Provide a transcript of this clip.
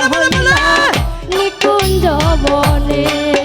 কৃষ্ণের নিকুঞ্জ বনে